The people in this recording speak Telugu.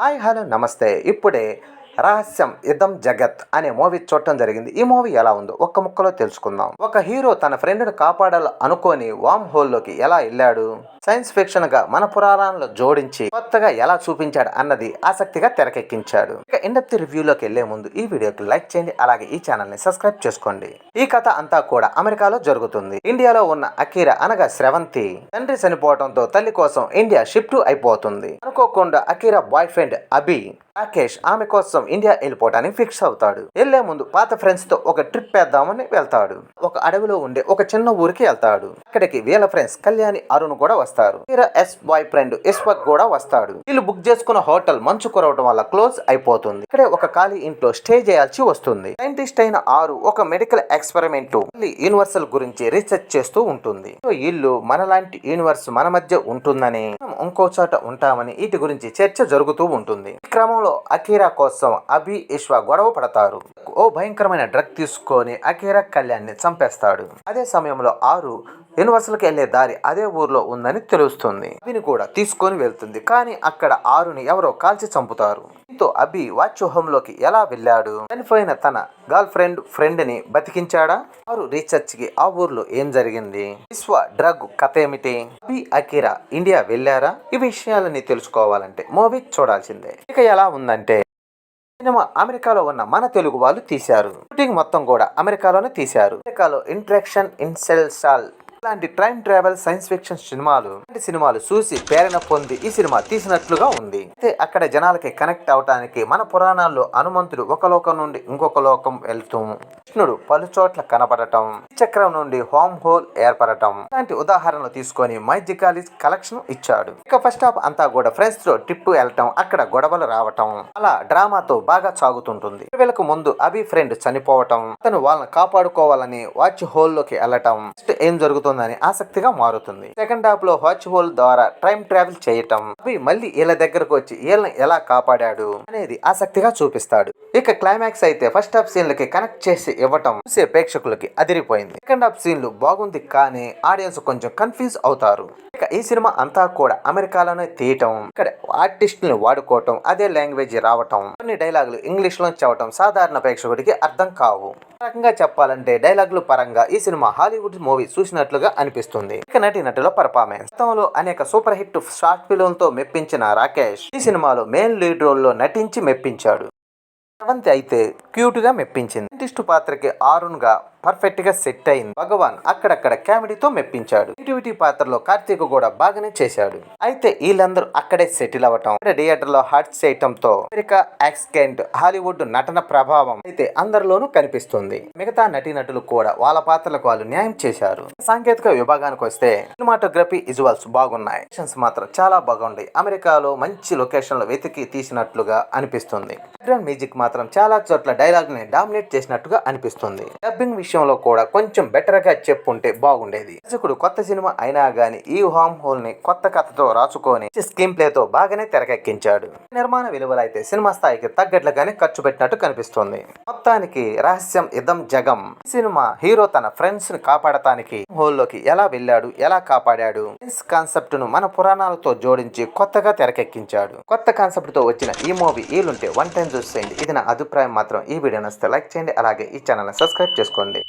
హాయ్ హలో నమస్తే. ఇప్పుడే రహస్యం ఇదం జగత్ అనే మూవీ చూడటం జరిగింది. ఈ మూవీ ఎలా ఉందో ఒక్క ముక్కలో తెలుసుకుందాం. ఒక హీరో తన ఫ్రెండ్ని కాపాడాలి అనుకోని వామ్ హోల్లోకి ఎలా వెళ్ళాడు? సైన్స్ ఫిక్షన్గా మన పురాణాలను జోడించి కొత్తగా ఎలా చూపించాడు అన్నది ఆసక్తిగా తెరకెక్కించాడు. ఇండప్తి రివ్యూలోకి వెళ్ళే ముందు ఈ వీడియోకి లైక్ చేయండి అలాగే ఈ ఛానల్ని సబ్స్క్రైబ్ చేసుకోండి. ఈ కథ అంతా కూడా అమెరికాలో జరుగుతుంది. ఇండియాలో ఉన్న అకీరా అనగా శ్రవంతి తండ్రి చనిపోవడంతో తల్లి కోసం ఇండియా షిఫ్ట్ అయిపోతుంది. అనుకోకుండా Akira boyfriend Abhi Rakesh ఆమె కోసం ఇండియా వెళ్ళిపోవడానికి ఫిక్స్ అవుతాడు. వెళ్ళే ముందు పాత ఫ్రెండ్స్తో ఒక ట్రిప్ వేద్దామని వెళ్తాడు. ఒక అడవిలో ఉండే ఒక చిన్న ఊరికి వెళ్తాడు. అక్కడికి వీళ్ళ ఫ్రెండ్స్ కళ్యాణి అరుణ్ కూడా వస్తారు. వీర ఎస్ బాయ్ ఫ్రెండ్ ఇస్వక్ కూడా వస్తాడు. వీళ్ళు బుక్ చేసుకున్న హోటల్ మంచు కురవడం వల్ల క్లోజ్ అయిపోతుంది. ఇక్కడే ఒక ఖాళీ ఇంట్లో స్టే చేయాల్సి వస్తుంది. సైంటిస్ట్ అయిన ఆరు ఒక మెడికల్ ఎక్స్పెరిమెంట్ యూనివర్సల్ గురించి రీసెర్చ్ చేస్తూ ఉంటుంది. సో వీళ్ళు మనలాంటి యూనివర్స్ మన మధ్య ఉంటుందని మనం ఇంకో చోట ఉంటామని వీటి గురించి చర్చ జరుగుతూ ఉంటుంది. ఈ క్రమంలో అకీరా కోసం అభి ఇష్వా గొడవ పడతారు. ఓ భయంకరమైన డ్రగ్ తీసుకొని అకీరా కళ్యాణ్ని చంపేస్తాడు. అదే సమయంలో ఆరు యూనివర్సల్కి వెళ్ళే దారి అదే ఊర్లో ఉందని తెలుస్తుంది. అభిని కూడా తీసుకొని వెళ్తుంది. కానీ అక్కడ ఆరుని ఎవరో కాల్చి చంపుతారు. దీంతో అభి వాచ్ హోంలోకి ఎలా వెళ్ళాడు? చనిపోయిన తన గర్ల్ ఫ్రెండ్ ఫ్రెండ్ని బతికించాడా? వారు రీసెర్చ్కి ఆ ఊర్లో ఏం జరిగింది? విశ్వ డ్రగ్ కథ ఏమిటి? అభి అకిరా ఇండియా వెళ్ళారా? ఈ విషయాలని తెలుసుకోవాలంటే మూవీ చూడాల్సిందే. ఇక ఎలా ఉందంటే సినిమా అమెరికాలో ఉన్న మన తెలుగు వాళ్ళు తీశారు. షూటింగ్ మొత్తం కూడా అమెరికాలోనే తీశారు. అమెరికాలో ఇంట్రాక్షన్ ఇన్సెల్సాల్ ఇలాంటి టైం ట్రావెల్ సైన్స్ ఫిక్షన్ సినిమాలు ఇలాంటి సినిమాలు చూసి ప్రేరణ పొంది ఈ సినిమా తీసినట్లుగా ఉంది. అయితే అక్కడ జనాలకి కనెక్ట్ అవటానికి మన పురాణాల్లో హనుమంతుడు ఒక లోకం నుండి ఇంకొక లోకం వెళ్తూ కృష్ణుడు పలు చోట్ల కనపడటం. చక్రం నుండి హోమ్ హోల్ ఏర్పడటం. ఇలాంటి ఉదాహరణలు తీసుకొని మైజికాలి కలెక్షన్ ఇచ్చాడు. ఇక ఫస్ట్ హాఫ్ అంతా కూడా ఫ్రెండ్స్తో ట్రిప్ వెళ్ళటం అక్కడ గొడవలు రావటం అలా డ్రామాతో బాగా సాగుతుంటుంది. వీళ్ళకు ముందు అభి ఫ్రెండ్ చనిపోవటం అతను వాళ్ళని కాపాడుకోవాలని వాచ్ హోల్లోకి వెళ్ళటం నెక్స్ట్ ఏం జరుగుతుందని ఆసక్తిగా మారుతుంది. సెకండ్ హాఫ్లో వాచ్ హోల్ ద్వారా టైం ట్రావెల్ చేయటం అభి మళ్ళీ వీళ్ళ దగ్గరకు వచ్చి వీళ్ళని ఎలా కాపాడాడు అనేది ఆసక్తిగా చూపిస్తాడు. ఇక క్లైమాక్స్ అయితే ఫస్ట్ హాఫ్ సీన్లకి కనెక్ట్ చేసి ఇవ్వటం చూసే ప్రేక్షకులకి అదిరిపోయింది. సెకండ్ హాఫ్ సీన్లు బాగుంది కానీ ఆడియన్స్ కొంచెం కన్ఫ్యూజ్ అవుతారు. ఇక ఈ సినిమా అంతా కూడా అమెరికాలోనే తీయటం ఇక్కడ ఆర్టిస్ట్ని వాడుకోవటం అదే లాంగ్వేజ్ రావటం కొన్ని డైలాగులు ఇంగ్లీష్లో చెప్పటం సాధారణ ప్రేక్షకుడికి అర్థం కావు. రకంగా చెప్పాలంటే డైలాగులు పరంగా ఈ సినిమా హాలీవుడ్ మూవీ చూసినట్లుగా అనిపిస్తుంది. ఇక నటి నటుల పర్ఫార్మెన్స్. గతంలో అనేక సూపర్ హిట్ షార్ట్ ఫిల్మ్తో మెప్పించిన రాకేష్ ఈ సినిమాలో మెయిన్ లీడ్ రోల్లో నటించి మెప్పించాడు. శ్రవంతి అయితే క్యూట్గా మెప్పించింది. సైంటిస్ట్ పాత్రకి ఆరున్ పర్ఫెక్ట్గా సెట్ అయింది. భగవాన్ అక్కడక్కడ కామెడీతో మెప్పించాడు. నెగిటివిటీ పాత్రలో కార్తీక్ కూడా బాగానే చేశాడు. అయితే వీళ్ళందరూ అక్కడే సెటిల్ అవ్వటం థియేటర్లో హార్ట్ చేయటంతో అమెరికా యాక్సిడెంట్ హాలీవుడ్ నటన ప్రభావం అయితే అందరిలోనూ కనిపిస్తుంది. మిగతా నటీనటులు కూడా వాళ్ళ పాత్రలకు వాళ్ళు న్యాయం చేశారు. సాంకేతిక విభాగానికి వస్తే సినిమాటోగ్రఫీ విజువల్స్ బాగున్నాయి. మాత్రం చాలా బాగుంది అమెరికాలో మంచి లొకేషన్లు వెతికి తీసినట్లుగా అనిపిస్తుంది. బ్యాక్గ్రౌండ్ మ్యూజిక్ మాత్రం చాలా చోట్ల డైలాగ్ని డామినేట్ చేసినట్టుగా అనిపిస్తుంది. డబ్బింగ్ విషయంలో కూడా కొంచెం బెటర్గా చెప్పుంటే బాగుండేది. దర్శకుడు కొత్త సినిమా అయినా గానీ ఈ హోమ్ హోల్ని కొత్త కథతో రాసుకొని స్క్రీన్ ప్లే తో బాగానే తెరకెక్కించాడు. నిర్మాణ విలువలు అయితే సినిమా స్థాయికి తగ్గట్లుగానే ఖర్చు పెట్టినట్టు కనిపిస్తుంది. మొత్తానికి రహస్యం ఇదం జగం. సినిమా హీరో తన ఫ్రెండ్స్ని కాపాడటానికి హోల్లోకి ఎలా వెళ్ళాడు ఎలా కాపాడాడు? కాన్సెప్ట్ను మన పురాణాలతో జోడించి కొత్తగా తెరకెక్కించాడు. కొత్త కాన్సెప్ట్తో వచ్చిన ఈ మూవీ ఈలుంటే వన్ టైం చూసేయండి. ఇది నా అభిప్రాయం మాత్రం. ఈ వీడియో నచ్చితే లైక్ చేయండి. అలాగే ఈ ఛానల్ సబ్స్క్రైబ్ చేసుకోండి.